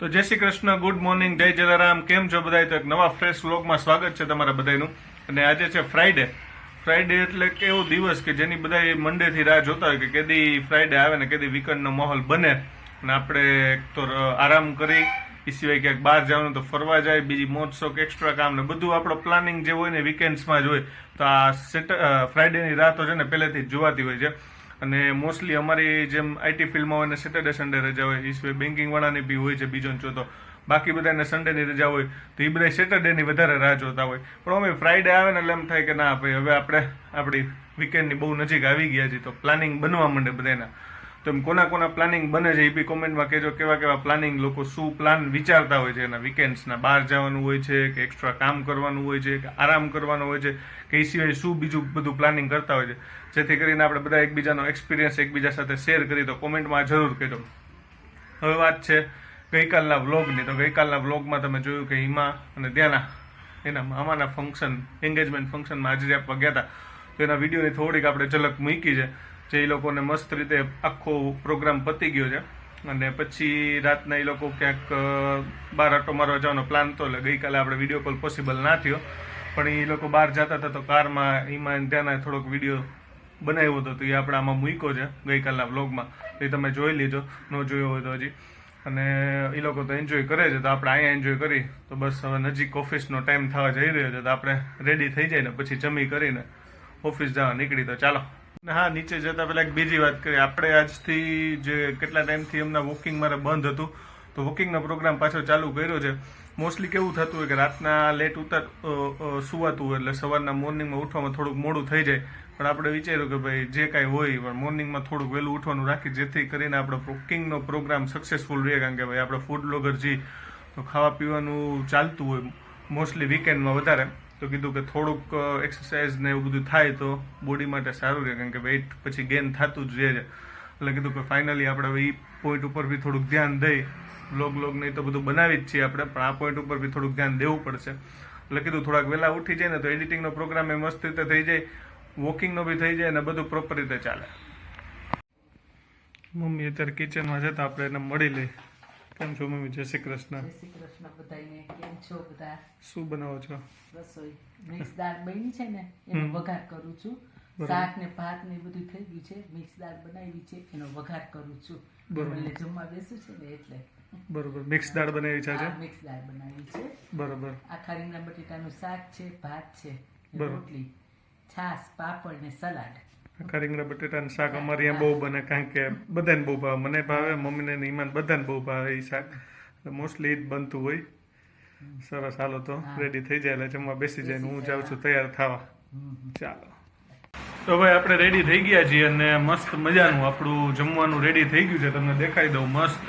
તો જય Shri Krishna, good morning, જય જલારામ. કેમ છો બધા તો એક નવા ફ્રેશ વ્લોગમાં સ્વાગત છે તમારા બધાનું અને આજે છે ફ્રાઈડે ફ્રાઈડે એટલે એવો દિવસ કે જેની બધા મંડેથી રાહ જોતા હોય કે કેદી ફ્રાઈડે આવે ને કેદી વીકેન્ડનો માહોલ બને. અને આપણે એક તો આરામ કરી. એ સિવાય ક્યાંક બહાર જવાનું તો ફરવા જાય, બીજી મોજ શોખ એક્સ્ટ્રા કામ ને બધું આપણો પ્લાનિંગ જે હોય ને વીકેન્ડ્સમાં જ હોય. તો આ સેટ ફ્રાઈડેની રાહ તો છે ને પહેલેથી જ જોવાતી હોય છે. અને મોસ્ટલી અમારી જેમ આઈટી ફિલ્ડમાં હોય ને સેટરડે સન્ડે રજા હોય એ સિવાય બેન્કિંગવાળાની બી હોય છે બીજો ને ચોથો. બાકી બધાને સન્ડેની રજા હોય, તો એ બધા સેટરડેની વધારે રાહ જોતા હોય. પણ અમે ફ્રાઈડે આવે ને એટલે એમ થાય કે ના, ભાઈ, હવે આપણે આપણી વીકેન્ડની બહુ નજીક આવી ગયા છીએ, તો પ્લાનિંગ બનવા માંડે બધાના તો એમ કોના કોના પ્લાનિંગ બને છે એ બી કોમેન્ટમાં કહેજો કેવા કેવા પ્લાનિંગ લોકો શું પ્લાન વિચારતા હોય છે એના વીકેન્ડ્સના બહાર જવાનું હોય છે કે એક્સ્ટ્રા કામ કરવાનું હોય છે કે આરામ કરવાનો હોય છે કે એ સિવાય શું બીજું બધું પ્લાનિંગ કરતા હોય છે. જેથી કરીને આપણે બધા એકબીજાનો એક્સપિરિયન્સ એકબીજા સાથે શેર કરી તો કોમેન્ટમાં જરૂર કહેજો. હવે વાત છે ગઈકાલના વ્લોગની તો ગઈકાલના વ્લોગમાં તમે જોયું કે હિમા અને ત્યાંના એના મામાના ફંક્શન એન્ગેજમેન્ટ ફંક્શનમાં હાજરી આપવા ગયા હતા. તો એના વિડીયોની થોડીક આપણે ઝલક મૂકી છે. જે એ લોકોને મસ્ત રીતે આખો પ્રોગ્રામ પતી ગયો છે. અને પછી રાતના એ લોકો ક્યાંક બાર આટો મારવા જવાનો પ્લાન તો એટલે ગઈકાલે આપણે વીડિયો કોલ પોસિબલ ના થયો. પણ એ લોકો બહાર જતા હતા તો કારમાં એમાં ત્યાંના થોડોક વીડિયો બનાવ્યો હતો તો એ આપણે આમાં મૂક્યો છે ગઈકાલના વ્લોગમાં એ તમે જોઈ લીધો ન જોયો હોય તો હજી. અને એ લોકો તો એન્જોય કરે છે તો આપણે અહીંયા એન્જોય કરી. તો બસ હવે નજીક ઓફિસનો ટાઈમ થવા જઈ રહ્યો છે તો આપણે રેડી થઈ જાય ને પછી જમી કરીને ઓફિસ જવા નીકળી તો ચાલો. હા, નીચે જતા પહેલા એક બીજી વાત કરીએ. આપણે આજથી જે કેટલા ટાઈમથી એમના વોકિંગ મારે બંધ હતું, તો વોકિંગનો પ્રોગ્રામ પાછો ચાલુ કર્યો છે. મોસ્ટલી કેવું થતું હોય કે રાતના લેટ ઉતર સુવાતું હોય એટલે સવારના મોર્નિંગમાં ઉઠવામાં થોડુંક મોડું થઈ જાય. પણ આપણે વિચાર્યું કે ભાઈ, જે કાંઈ હોય, પણ મોર્નિંગમાં થોડુંક વહેલું ઉઠવાનું રાખી, જેથી કરીને આપણો વોકિંગનો પ્રોગ્રામ સક્સેસફુલ રહે. કારણ કે ભાઈ, આપણે ફૂડ બ્લોગર છીએ તો ખાવા પીવાનું ચાલતું હોય મોસ્ટલી વીકેન્ડમાં વધારે. તો કીધું કે થોડુંક એક્સરસાઇઝ ને એવું બધું થાય તો બોડી માટે સારું રહે, કારણ કે વેઇટ પછી ગેન થતું જ રહે છે. એટલે કીધું કે ફાઇનલી આપણે એ પોઈન્ટ ઉપર બી થોડુંક ધ્યાન દઈ. બ્લોગ બ્લોગ નહીં તો બધું બનાવી જ છીએ આપણે, પણ આ પોઈન્ટ ઉપર બી થોડુંક ધ્યાન દેવું પડશે. એટલે કીધું થોડાક વહેલા ઉઠી જાય ને તો એડિટિંગનો પ્રોગ્રામ એ મસ્ત રીતે થઈ જાય વોકિંગનો બી થઈ જાય અને બધું પ્રોપર રીતે ચાલે. મમ્મી અત્યારે કિચનમાં જતા આપણે એને મળી લઈ. કેમ છો મમ્મી? જય શ્રી કૃષ્ણ. જય શ્રી કૃષ્ણ બધાને કેમ છો બધા? શું બનાવો છો? રસોઈ મિક્સ દાળ બની છે ને એનો વઘાર કરું છું. શાક ને ભાત ને બધું થઈ ગયું છે. મિક્સ દાળ બનાવી છે એનો વઘાર કરું છું. બરોબર. એટલે જમવા બેસું છે ને એટલે. બરોબર. મિક્સ દાળ બનાવી છે મિક્સ દાળ બનાવી છે. બરોબર. આખા રીંગણા બટેટાનું શાક છે ભાત છે ને રોટલી છાશ પાપડ ને સલાડ. આખા રીંગણા બટેટાનું શાક અમારે અહીંયા બહુ બને કારણ કે બધાને બહુ ભાવે. મને ભાવે મમ્મીને નિમાન બધાને બહુ ભાવે એ શાક. મોસ્ટલી જ બનતું હોય. સરસ હાલો તો રેડી થઈ જાય એટલે જમવા બેસી જાય હું જાઉં છું તૈયાર થવા. ચાલો. તો ભાઈ આપણે રેડી થઈ ગયા છીએ અને મસ્ત મજાનું આપણું જમવાનું રેડી થઈ ગયું છે. તમને દેખાઈ દઉં મસ્ત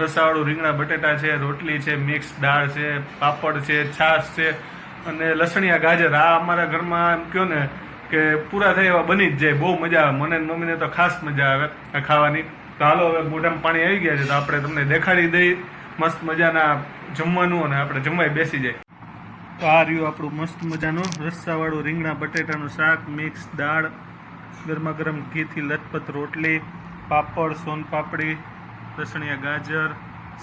રસાવાળું રીંગણા બટેટા છે રોટલી છે મિક્સ દાળ છે પાપડ છે છાશ છે અને લસણિયા ગાજર. આ અમારા ઘરમાં એમ કહો ને કે પૂરા થાય એવા બની જ જાય. બહુ મજા આવે. મને મમ્મીને તો ખાસ મજા આવે આ ખાવાની. તો હાલો હવે મોઢામાં પાણી આવી ગયા છે, તો આપણે તમને દેખાડી દઈ મસ્ત મજાના જમવાનું અને આપણે જમવાય બેસી જાય. તો આ રહ્યું આપણું મસ્ત મજાનું રસ્સાવાળું રીંગણા, બટેટાનું શાક, મિક્સ દાળ ગરમા ગરમ ઘીથી લથપથ રોટલી, પાપડ, સોન પાપડી, રસણીયા ગાજર.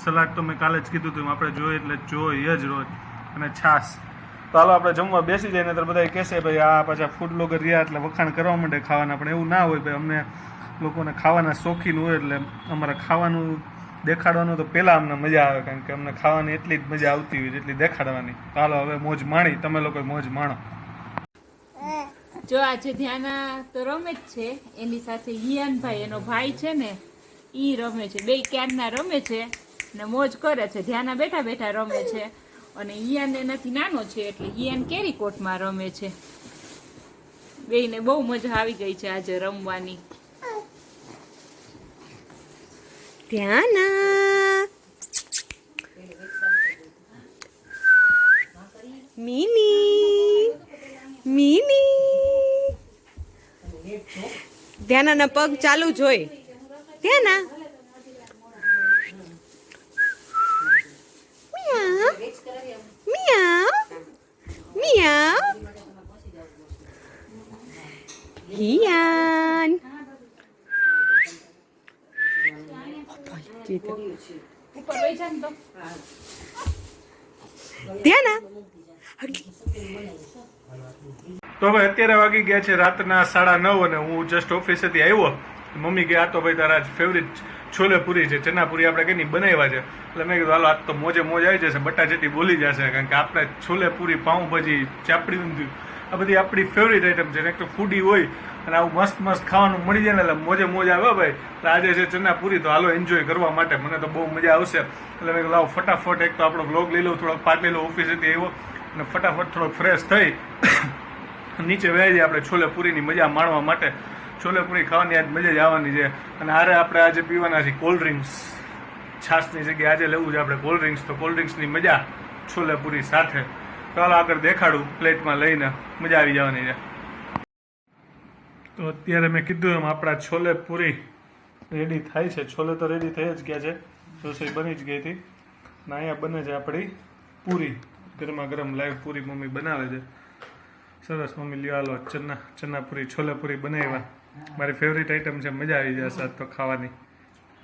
સલાડ તો મેં કાલે જ કીધું હતું આપણે જોઈએ એટલે જોઈએ જ રોજ. અને છાશ. તો હાલો, આપણે જમવા બેસી જાય ને તો બધા કહેશે ભાઈ, આ પાછા ફૂડ બ્લોગર રહ્યા એટલે વખાણ કરવા માંડે ખાવાના. પણ એવું ના હોય, ભાઈ, અમને લોકોને ખાવાના શોખીન હોય એટલે અમારે ખાવાનું દેખાડવાનું તો પહેલાં અમને મજા આવે, કારણ કે અમને ખાવાની એટલી જ મજા આવતી હોય જેટલી દેખાડવાની. હાલો, હવે મોજ માણી, તમે લોકો મોજ માણો. જો આજે ધ્યાના તો રમે જ છે, એની સાથે હિયાનભાઈ એનો ભાઈ છે ને, ઈ રમે છે. બે ક્યારના રમે છે ને મોજ કરે છે, ધ્યાના બેઠા બેઠા રમે છે. અને હિયાન એનાથી નાનો છે એટલે હિયાન કેરી કોટમાં રમે છે. બેયને બહુ મજા આવી ગઈ છે આજે રમવાની. ધ્યાના. મિની. મિની. ધ્યાનાના પગ ચાલુ જોઈ. ધ્યાના. ચિત્ર તો. હવે અત્યારે વાગી ગયા છે રાતના સાડા નવ અને હું જસ્ટ ઓફિસેથી આવ્યો. મમ્મી કે આ તો ભાઈ તારા ફેવરિટ છોલે પૂરી છે, ચના પૂરી આપણે કઈ બનાવ્યા છે. એટલે મેં કીધું, હાલો, આજ તો મોજે મોજ આવી જશે, બટા જેટી બોલી જશે, કારણ કે આપણે છોલે પૂરી પાઉંભાજી ચાપડી ઊંધિયું, આ બધી આપણી ફેવરિટ આઈટમ છે એક તો ફૂડી હોય અને આવું મસ્ત મસ્ત ખાવાનું મળી જાય ને એટલે મોજે મોજ આવે ભાઈ. એટલે આજે છે ચના પૂરી, તો હાલો એન્જોય કરવા માટે મને તો બહુ મજા આવશે. એટલે મેં લાવો, ફટાફટ એક તો આપણો બ્લોગ લઈ લઉં, થોડોક પાટ લઈ લઉં ઓફિસેથી આવ્યો અને ફટાફટ થોડોક ફ્રેશ થઈ. નીચે વહી જાય આપણે છોલે પૂરીની મજા માણવા માટે છોલે પૂરી ખાવાની આજ મજા જ આવવાની છે. અને હારે આપણે આજે પીવાના છે કોલ્ડ ડ્રિંક્સ છાશની જગ્યાએ આજે લેવું છે આપણે કોલ્ડ ડ્રિંક્સ તો કોલ્ડ ડ્રિંક્સની મજા છોલે પૂરી સાથે ચાલો આગળ દેખાડું પ્લેટમાં લઈને. મજા આવી જવાની છે. તો અત્યારે મેં કીધું એમ આપણા છોલે પૂરી રેડી થાય છે. છોલે તો રેડી થઈ જ ગયા છે. રસોઈ બની જ ગઈ હતી. અને અહીંયા બને છે આપણી પૂરી. ગરમા ગરમ લાઈવ પૂરી મમ્મી બનાવે છે. સરસ મમ્મી લ્યો હાલો ચના ચના પૂરી છોલે પૂરી બનાવ્યા. મારી ફેવરિટ આઈટમ છે મજા આવી જશે આજ તો ખાવાની.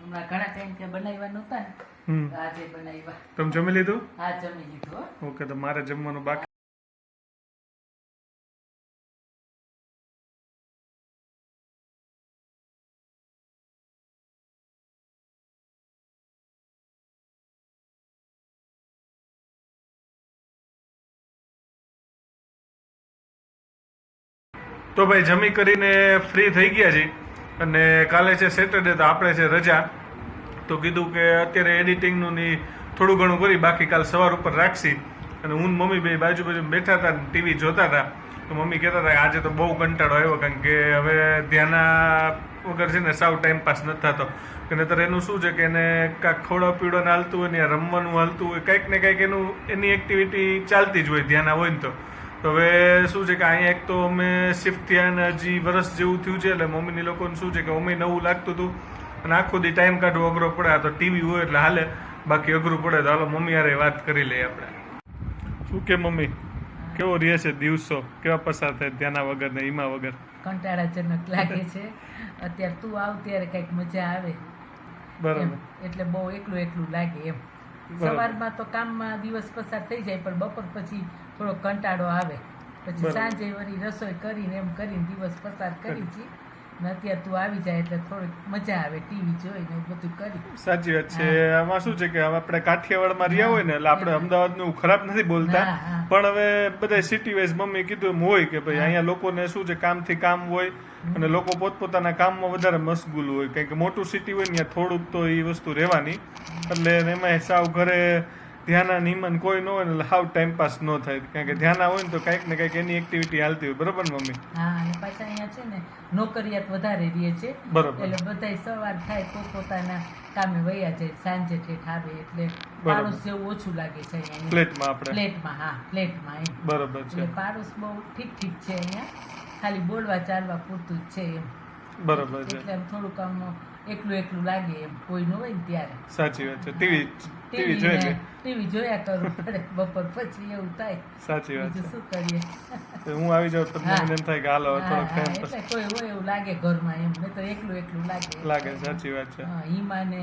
હમણાં ઘણા ટાઈમ ત્યાં બનાવ્યા નહોતા ને આજે બનાવ્યા. તમે જમી લીધું? હા જમી લીધું ઓકે તો મારે જમવાનું બાકી તો ભાઈ જમી કરીને ફ્રી થઈ ગયા છે અને કાલે છે સેટરડે તો આપણે છે રજા. તો કીધું કે અત્યારે એડિટિંગનું ની થોડું ઘણું કરી, બાકી કાલ સવાર ઉપર રાખશી. અને હું મમ્મી બે બાજુ બાજુ બેઠા હતા ટીવી જોતા હતા. તો મમ્મી કહેતા હતા આજે તો બહુ કંટાળો આવ્યો, કારણ કે હવે ધ્યાના વગર છે ને સાવ ટાઈમ પાસ નથી થતો. કે નહીતર એનું શું છે કે એને કાંઈક ખવડા પીવડાને હાલતું હોય ને રમવાનું હાલતું હોય, કંઈક ને કંઈક એનું, એની એક્ટિવિટી ચાલતી જ હોય ધ્યાના હોય ને તો. તો હવે શું છે કે અહીંયા એક તો અમે શિફ્ટ થયા ને હજી વરસ જેવું થયું છે એટલે મમ્મીની લોકોને શું છે કે મમ્મી નવું લાગતું હતું. અને આખો દી ટાઈમ કાઢવો અઘરો પડે. આ તો ટીવી હોય એટલે હાલે. બાકી અઘરું પડે તો હાલો મમ્મી યારે વાત કરી લઈએ આપણે. શું કે મમ્મી? કેવો રહે છે દિવસો? કેવા પસાર થાય ધ્યાના વગર ને ઈમા વગર? કંટાળાજનક લાગે છે. અત્યારે તું આવ ત્યારે કંઈક મજા આવે. બરાબર. એટલે બહુ એકલું એકલું લાગે એમ. સવારમાં તો કામમાં દિવસ પસાર થઈ જાય પણ બપોર પછી થોડો કંટાળો આવે. પછી સાંજે વળી રસોઈ કરીને એમ કરીને દિવસ પસાર કરી છે. ને અત્યારે તું આવી જાય એટલે થોડીક મજા આવે ટીવી જોઈને બધું કરી. સાચી વાત છે. આમાં શું છે કે આપણે કાઠિયાવાડમાં રહ્યા હોય ને એટલે આપણે અમદાવાદનું ખરાબ નથી બોલતા. પણ હવે બધા સિટી વાઇઝ મમ્મી કીધું એમ હોય કે ભાઈ અહીંયા લોકોને શું છે કામથી કામ હોય અને લોકો પોતપોતાના કામમાં વધારે મશગુલ હોય. કારણ કે મોટું સિટી હોય ને ત્યાં થોડુંક તો એ વસ્તુ રહેવાની. એટલે એમાં સાવ ઘરે ધ્યાના નિમન કોઈ ન હોય ને એટલે હાવ ટાઈમ પાસ ન થાય. કારણ કે ધ્યાના હોય ને તો કંઈક ને કંઈક એની એક્ટિવિટી હાલતી હોય. બરોબર ને મમ્મી? હા અને પાછા અહીંયા છે ને નોકરિયાત વધારે રહે છે. બરોબર. એટલે બધાય સવાર થાય પોતાના કામે વયા જાય. સાંજે ઠેઠ આવે એટલે. પાડોશ જેવું ઓછું લાગે છે અહીંયા. ફ્લેટમાં આપણે. પ્લેટમાં હા પ્લેટમાં એમ. બરોબર છે. એટલે પાડોશ બહુ ઠીક ઠીક છે અહીંયા. ખાલી બોલવા ચાલવા પૂરતું જ છે એમ. બરોબર છે. એટલે થોડું થોડુંક આમ એકલું એકલું લાગે એમ. કોઈ ન હોય ને ત્યારે. સાચી વાત છે. ટીવી ટીવી જોઈ ટીવી જોયા પડે બપોર પછી એવું થાય. સાચી વાત છે. શું કરીએ? તો હું આવી જાઉં તો મને એમ થાય કે હાલો થોડો ટાઈમ એટલે કોઈ હોય એવું લાગે ઘરમાં એમ નહીં તો એકલું એકલું લાગે. લાગે સાચી વાત છે. હા, હિમાને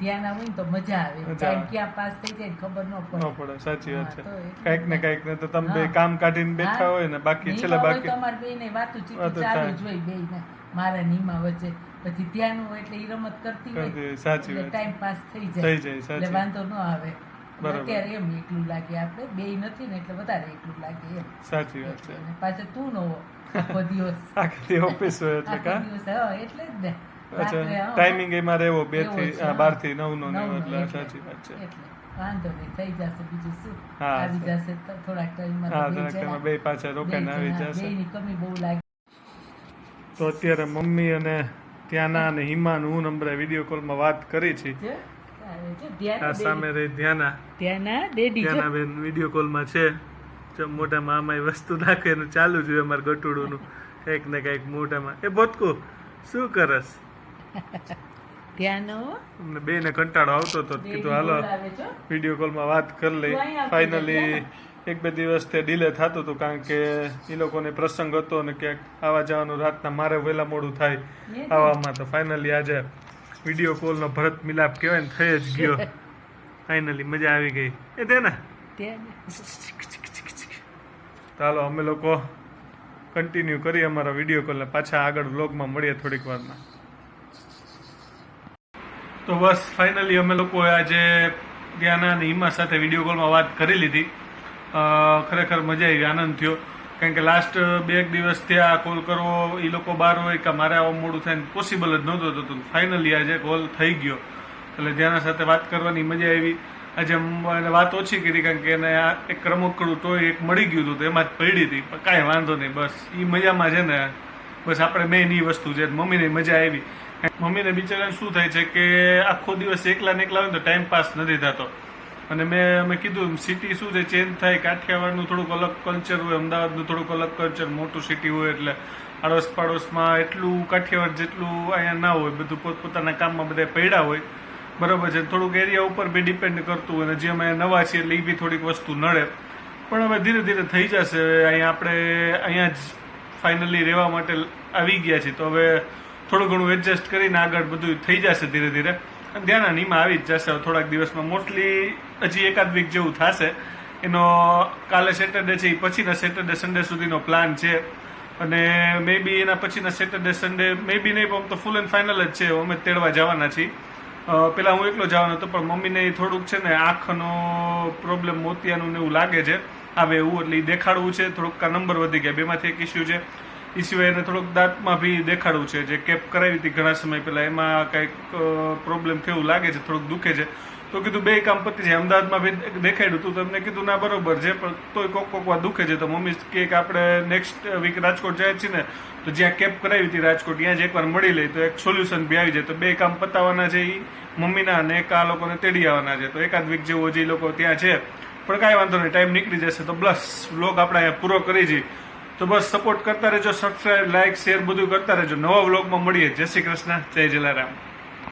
ધ્યાન આવે ને તો મજા આવે. ટાઈમ ક્યાં પાસ થઈ જાય ને ખબર ન ન પડે પડે સાચી વાત છે. કાંઈક ને કંઈક ને તો તમે બે કામ કાઢીને બેઠા હોય ને બાકી છેલ્લા બાકી તો બે ને વાતું ચીતું ચાલુ થાય. જ હોય બેયને. મારા ને વચ્ચે પછી હોય એટલે એ રમત કરતી હોય સાચી વાત. ટાઈમ પાસ થઈ થઈ જાય એટલે વાંધો ન આવે. અત્યારે એમ એકલું લાગે આપણે બે નથી ને એટલે વધારે એકલું લાગે એમ. સાચી વાત છે. પાછો તું નો આખો દિવસ. આખો દિવસ ઓફિસ હોય એટલે કા? દિવસ હા એટલે જ ને. અચ્છા ટાઈમિંગ એમાં રહેવો બેથી બારથી નવ નો ને એટલે. સાચી વાત છે. એટલે વાંધો નહીં થઈ જશે બીજું શું? આવી જશે થોડાક ટાઈમમાં બે પાછા રોકાઈને આવી જશે. એની કમી બહુ લાગે. તો અત્યારે મમ્મી અને ત્યાંના અને હિમાન હું નંબરે વીડિયો કોલમાં વાત કરી છે. આ સામે રહી ધ્યાના. ધ્યાના. બેન વીડિયો કોલમાં છે. જો મોઢામાં મામા વસ્તુ નાખે એનું ચાલુ જ હોય અમારે ગટુડુંનું. કંઈક ને કંઈક મોઢામાં. એ બોતકુ શું કરસ? ધ્યાનો? બેને કંટાળો આવતો હતો તો કીધું હાલો. વીડિયો કોલમાં વાત કરી લઈ. ફાઇનલી એક બે દિવસ તે ડિલે થતું હતું કારણ કે એ લોકોને પ્રસંગ હતો ને ક્યાંક આવા જવાનું રાતના મારે વહેલા મોડું થાય આવામાં તો ફાઇનલી આજે વીડિયો કોલનો ભરત મિલાપ કહેવાય ને થઈ જ ગયો. ફાઇનલી મજા આવી ગઈ. એ તે ને? ચાલો અમે લોકો કન્ટિન્યુ કરીએ અમારા વીડિયો કોલને પાછા આગળ વ્લોગમાં મળીએ થોડીક વારમાં. તો બસ ફાઇનલી અમે લોકોએ આજે જ્ઞાના અને હિમા સાથે વીડિયો કોલમાં વાત કરી લીધી. ખરેખર મજા આવી, આનંદ થયો. કારણ કે લાસ્ટ બે એક દિવસ ત્યાં કોલ કરવો એ લોકો બહાર હોય કે મારે આવું મોડું થાય પોસિબલ જ નહોતું થતું ફાઇનલી આજે કોલ થઈ ગયો. એટલે જેના સાથે વાત કરવાની મજા આવી. આજે એને વાત ઓછી કરી કારણ કે એને આ એક રમકડું ટોય એક મળી ગયું હતું, તો એમાં જ પડી હતી. પણ કાંઈ વાંધો નહીં, બસ. એ મજામાં છે ને. બસ આપણે મેઇન એ વસ્તુ છે. મમ્મીને મજા આવી. મમ્મીને બિચારાને શું થાય છે કે આખો દિવસ એકલા ને એકલા હોય તો ટાઈમ પાસ નથી થતો. અને મેં અમે કીધું સિટી શું છે? ચેન્જ થાય. કાઠિયાવાડનું થોડુંક અલગ કલ્ચર હોય, અમદાવાદનું થોડુંક અલગ કલ્ચર મોટું સિટી હોય એટલે આડોશ પાડોશમાં એટલું કાઠિયાવાડ જેટલું અહીંયા ના હોય, બધું પોતપોતાના કામમાં બધા પડ્યા હોય. બરાબર છે. થોડુંક એરિયા ઉપર બી ડિપેન્ડ કરતું અને જે અમે નવા છીએ એટલે એ બી થોડીક વસ્તુ નડે. પણ હવે ધીરે ધીરે થઈ જશે. અહીંયા આપણે, અહીંયા જ ફાઇનલી રહેવા માટે આવી ગયા છીએ. તો હવે થોડું ઘણું એડજસ્ટ કરીને આગળ બધું થઈ જશે ધીરે ધીરે. ધ્યાન નીમાં આવી જ જશે. થોડાક દિવસમાં મોસ્ટલી હજી એકાદ વીક જેવું થશે. એનો કાલે સેટરડે છે એ પછીના સેટરડે સન્ડે સુધીનો પ્લાન છે. અને મે બી એના પછીના સેટરડે સન્ડે મે બી નહીં, પણ તો ફૂલ એન્ડ ફાઇનલ જ છે. અમે તેડવા જવાના છીએ. પહેલાં હું એકલો જવાનો હતો, પણ મમ્મીને થોડુંક છે ને આંખનો પ્રોબ્લેમ મોતિયાનું ને એવું લાગે છે. આવે એવું, એટલે દેખાડવું છે. થોડુંક નંબર વધી ગયા. બેમાંથી એક ઇસ્યુ છે. એ સિવાય એને થોડુંક દાંતમાં બી દેખાડવું છે. જે કેપ કરાવી હતી ઘણા સમય પહેલા, એમાં કંઈક પ્રોબ્લેમ થયું, લાગે છે, થોડુંક દુખે છે. તો કીધું બે કામ પતી છે, અમદાવાદમાં બી દેખાડ્યું હતું તો એમને કીધું, ના, બરોબર છે, પણ તોય કોક કોક વાર દુખે છે. તો મમ્મી કે આપણે નેક્સ્ટ વીક રાજકોટ જાય છીએ ને, તો જ્યાં કેપ કરાવી હતી રાજકોટ, ત્યાં જ એકવાર મળી લઈ, તો એક સોલ્યુશન બી આવી જાય. તો બે કામ પતાવવાના છે એ મમ્મીના અને એક આ લોકોને તેડી આવવાના છે. તો એકાદ વીક જેવું હજી લોકો ત્યાં છે, પણ કાંઈ વાંધો નહીં ટાઈમ નીકળી જશે. તો બસ લોક આપણે અહીંયા પૂરો કરી છીએ તો બસ સપોર્ટ કરતા રહેજો સબસ્ક્રાઈબ લાઇક શેર બધું કરતા રહેજો. નવા વ્લોગમાં મળીએ. જય શ્રી કૃષ્ણ, જય જલારામ.